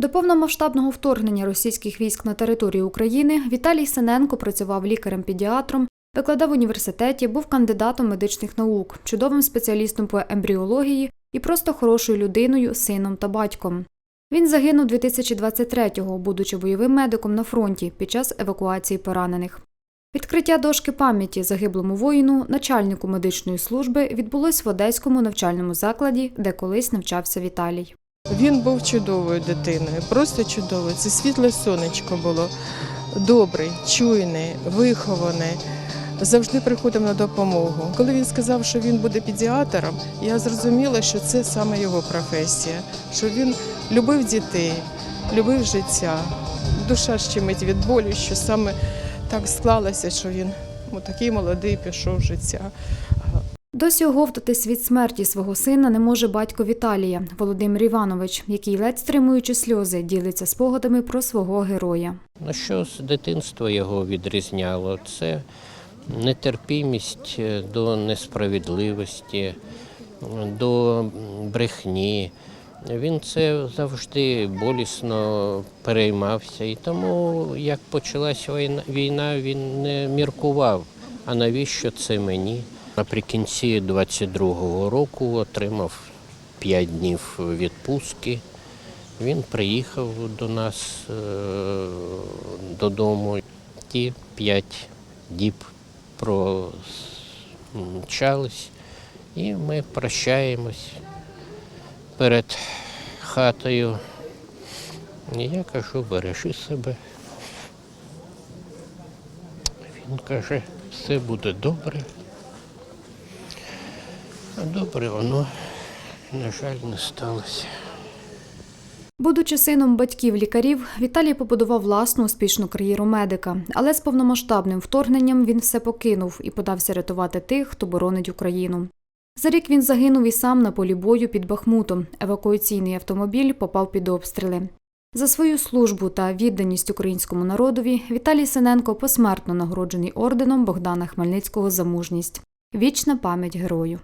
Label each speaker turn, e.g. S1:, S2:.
S1: До повномасштабного вторгнення російських військ на територію України Віталій Синенко працював лікарем-педіатром, викладав в університеті, був кандидатом медичних наук, чудовим спеціалістом по ембріології і просто хорошою людиною, сином та батьком. Він загинув 2023-го, будучи бойовим медиком на фронті під час евакуації поранених. Відкриття дошки пам'яті загиблому воїну, начальнику медичної служби, відбулось в Одеському навчальному закладі, де колись навчався Віталій.
S2: Він був чудовою дитиною, просто чудовою. Це світле сонечко було. Добрий, чуйний, вихований. Завжди приходив на допомогу. Коли він сказав, що він буде педіатром, я зрозуміла, що це саме його професія, що він любив дітей, любив життя. Душа щемить від болю, що саме так склалося, що він такий молодий пішов життя.
S1: Досі оговтатись від смерті свого сина не може батько Віталія Володимир Іванович, який ледь стримуючи сльози, ділиться спогадами про свого героя.
S3: Ну, що з дитинства його відрізняло? Це нетерпімість до несправедливості, до брехні. Він це завжди болісно переймався. І тому, як почалася війна- війна, він не міркував, а навіщо це мені? Наприкінці 22-го року отримав 5 днів відпустки. Він приїхав до нас е, додому. Ті п'ять діб промчались, і ми прощаємось перед хатою. Я кажу, бережи себе. Він каже, все буде добре. Добре воно, на жаль, не сталося.
S1: Будучи сином батьків лікарів, Віталій побудував власну успішну кар'єру медика, але з повномасштабним вторгненням він все покинув і подався рятувати тих, хто боронить Україну. За рік він загинув і сам на полі бою під Бахмутом. Евакуаційний автомобіль попав під обстріли. За свою службу та відданість українському народові Віталій Синенко посмертно нагороджений орденом Богдана Хмельницького за мужність. Вічна пам'ять герою.